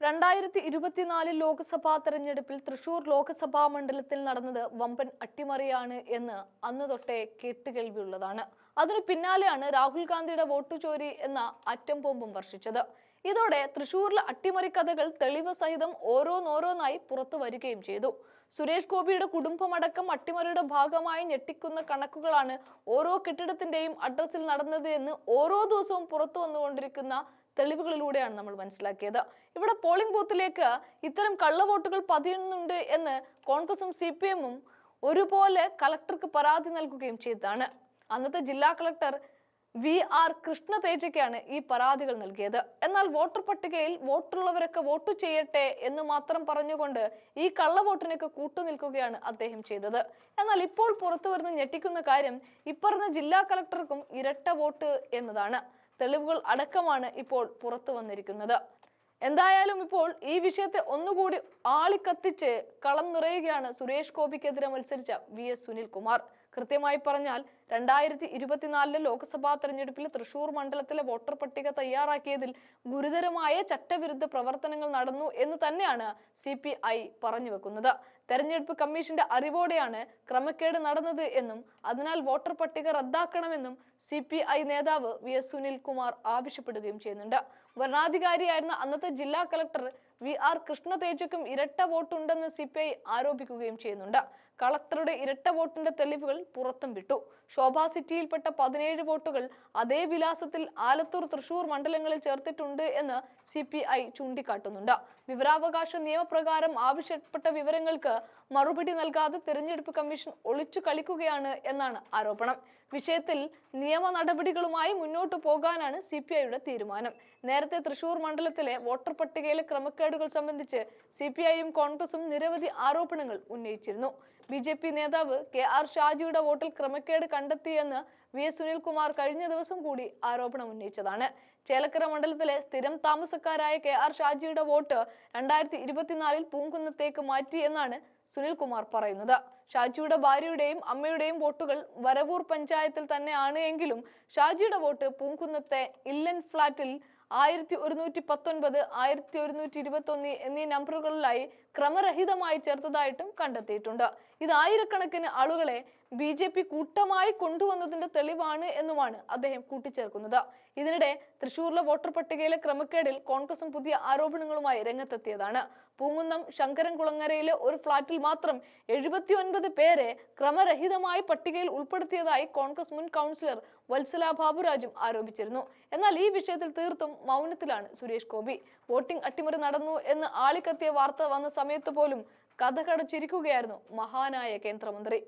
രണ്ടായിരത്തി ഇരുപത്തിനാലിൽ ലോക്സഭാ തെരഞ്ഞെടുപ്പിൽ തൃശൂർ ലോക്സഭാ മണ്ഡലത്തിൽ നടന്നത് വമ്പൻ അട്ടിമറിയാണ് എന്ന് അന്ന് തൊട്ടേ കേട്ടുകേൾവിയുള്ളതാണ്. അതിനു പിന്നാലെയാണ് രാഹുൽ ഗാന്ധിയുടെ വോട്ടു ചോരി എന്ന അറ്റം ബോംബും വർഷിച്ചത്. ഇതോടെ തൃശൂരിലെ അട്ടിമറി കഥകൾ തെളിവ് സഹിതം ഓരോന്നോരോന്നായി പുറത്തു വരികയും ചെയ്തു. സുരേഷ് ഗോപിയുടെ കുടുംബമടക്കം അട്ടിമറിയുടെ ഭാഗമായി ഞെട്ടിക്കുന്ന കണക്കുകളാണ് ഓരോ കെട്ടിടത്തിന്റെയും അഡ്രസ്സിൽ നടന്നത് എന്ന് ഓരോ ദിവസവും പുറത്തു വന്നുകൊണ്ടിരിക്കുന്ന തെളിവുകളിലൂടെയാണ് നമ്മൾ മനസ്സിലാക്കിയത്. ഇവിടെ പോളിംഗ് ബൂത്തിലേക്ക് ഇത്തരം കള്ളവോട്ടുകൾ പതിയുന്നുണ്ട് എന്ന് കോൺഗ്രസും സി പി എമ്മും ഒരുപോലെ കളക്ടർക്ക് പരാതി നൽകുകയും ചെയ്തതാണ്. അന്നത്തെ ജില്ലാ കളക്ടർ വി ആർ കൃഷ്ണ തേജയ്ക്കാണ് ഈ പരാതികൾ നൽകിയത്. എന്നാൽ വോട്ടർ പട്ടികയിൽ വോട്ടുള്ളവരൊക്കെ വോട്ട് ചെയ്യട്ടെ എന്ന് മാത്രം പറഞ്ഞുകൊണ്ട് ഈ കള്ളവോട്ടിനൊക്കെ കൂട്ടുനിൽക്കുകയാണ് അദ്ദേഹം ചെയ്തത്. എന്നാൽ ഇപ്പോൾ പുറത്തു വരുന്ന ഞെട്ടിക്കുന്ന കാര്യം ഇപ്പറഞ്ഞ ജില്ലാ കളക്ടർക്കും ഇരട്ട വോട്ട് എന്നതാണ്. തെളിവുകൾ അടക്കമാണ് ഇപ്പോൾ പുറത്തു വന്നിരിക്കുന്നത്. എന്തായാലും ഇപ്പോൾ ഈ വിഷയത്തെ ഒന്നുകൂടി ആളിക്കത്തിച്ച് കളം നിറയുകയാണ് സുരേഷ് ഗോപിക്കെതിരെ മത്സരിച്ച വി എസ് സുനിൽകുമാർ. കൃത്യമായി പറഞ്ഞാൽ രണ്ടായിരത്തി ഇരുപത്തിനാലിലെ ലോക്സഭാ തെരഞ്ഞെടുപ്പിൽ തൃശൂർ മണ്ഡലത്തിലെ വോട്ടർ പട്ടിക തയ്യാറാക്കിയതിൽ ഗുരുതരമായ ചട്ടവിരുദ്ധ പ്രവർത്തനങ്ങൾ നടന്നു എന്ന് തന്നെയാണ് സി പി ഐ പറഞ്ഞു വെക്കുന്നത്. തെരഞ്ഞെടുപ്പ് കമ്മീഷന്റെ അറിവോടെയാണ് ക്രമക്കേട് നടന്നത് എന്നും അതിനാൽ വോട്ടർ പട്ടിക റദ്ദാക്കണമെന്നും സി പി ഐ നേതാവ് വി എസ് സുനിൽകുമാർ ആവശ്യപ്പെടുകയും ചെയ്യുന്നുണ്ട്. വരണാധികാരിയായിരുന്ന അന്നത്തെ ജില്ലാ കളക്ടർ വി ആർ കൃഷ്ണ തേജക്കും ഇരട്ട വോട്ടുണ്ടെന്ന് സി പി ഐ ആരോപിക്കുകയും ചെയ്യുന്നുണ്ട്. കളക്ടറുടെ ഇരട്ട വോട്ടിന്റെ തെളിവുകൾ പുറത്തും വിട്ടു. ശോഭാ സിറ്റിയിൽപ്പെട്ട പതിനേഴ് വോട്ടുകൾ അതേ വിലാസത്തിൽ ആലത്തൂർ തൃശൂർ മണ്ഡലങ്ങളിൽ ചേർത്തിട്ടുണ്ട് എന്ന് സി പി ഐ ചൂണ്ടിക്കാട്ടുന്നുണ്ട്. വിവരാവകാശ നിയമപ്രകാരം ആവശ്യപ്പെട്ട വിവരങ്ങൾക്ക് മറുപടി നൽകാതെ തിരഞ്ഞെടുപ്പ് കമ്മീഷൻ ഒളിച്ചു കളിക്കുകയാണ് എന്നാണ് ആരോപണം. വിഷയത്തിൽ നിയമ നടപടികളുമായി മുന്നോട്ടു പോകാനാണ് സി തീരുമാനം. നേരത്തെ തൃശൂർ മണ്ഡലത്തിലെ വോട്ടർ പട്ടികയിലെ ക്രമക്കേടുകൾ സംബന്ധിച്ച് സി പി ഐയും കോൺഗ്രസും നിരവധി ആരോപണങ്ങൾ ഉന്നയിച്ചിരുന്നു. ബി ജെ പി നേതാവ് കെ ആർ ഷാജിയുടെ വോട്ടിൽ ക്രമക്കേട് കണ്ടെത്തിയെന്ന് വി എസ് സുനിൽകുമാർ കഴിഞ്ഞ ദിവസം കൂടി ആരോപണം ഉന്നയിച്ചതാണ്. ചേലക്കര മണ്ഡലത്തിലെ സ്ഥിരം താമസക്കാരായ കെ ആർ ഷാജിയുടെ വോട്ട് രണ്ടായിരത്തി ഇരുപത്തിനാലിൽ പൂങ്കുന്നത്തേക്ക് മാറ്റി എന്നാണ് സുനിൽകുമാർ പറയുന്നത്. ഷാജിയുടെ ഭാര്യയുടെയും അമ്മയുടെയും വോട്ടുകൾ വരവൂർ പഞ്ചായത്തിൽ തന്നെയാണ് എങ്കിലും ഷാജിയുടെ വോട്ട് പൂങ്കുന്നത്തെ ഇല്ലൻ ഫ്ളാറ്റിൽ ആയിരത്തി ഒരുന്നൂറ്റി പത്തൊൻപത് ആയിരത്തി ഒരുന്നൂറ്റി ഇരുപത്തി ഒന്ന് എന്നീ നമ്പറുകളിലായി ക്രമരഹിതമായി ചേർത്തതായിട്ടും കണ്ടെത്തിയിട്ടുണ്ട്. ഇത് ആയിരക്കണക്കിന് ആളുകളെ ബി ജെ പി കൂട്ടമായി കൊണ്ടുവന്നതിന്റെ തെളിവാണ് എന്നുമാണ് അദ്ദേഹം കൂട്ടിച്ചേർക്കുന്നത്. ഇതിനിടെ തൃശൂരിലെ വോട്ടർ പട്ടികയിലെ ക്രമക്കേടിൽ കോൺഗ്രസും പുതിയ ആരോപണങ്ങളുമായി രംഗത്തെത്തിയതാണ്. പൂങ്കുന്നം ശങ്കരൻകുളങ്ങരയിലെ ഒരു ഫ്ളാറ്റിൽ മാത്രം എഴുപത്തിയൊൻപത് പേരെ ക്രമരഹിതമായി പട്ടികയിൽ ഉൾപ്പെടുത്തിയതായി കോൺഗ്രസ് മുൻ കൗൺസിലർ വത്സല ബാബുരാജും ആരോപിച്ചിരുന്നു. എന്നാൽ ഈ വിഷയത്തിൽ തീർത്തും മൗനത്തിലാണ് സുരേഷ് ഗോപി. വോട്ടിംഗ് അട്ടിമറി നടന്നു എന്ന് ആളിക്കത്തിയ വാർത്ത വന്ന സമയത്ത് പോലും കഥകടച്ചിരിക്കുകയായിരുന്നു മഹാനായ കേന്ദ്രമന്ത്രി.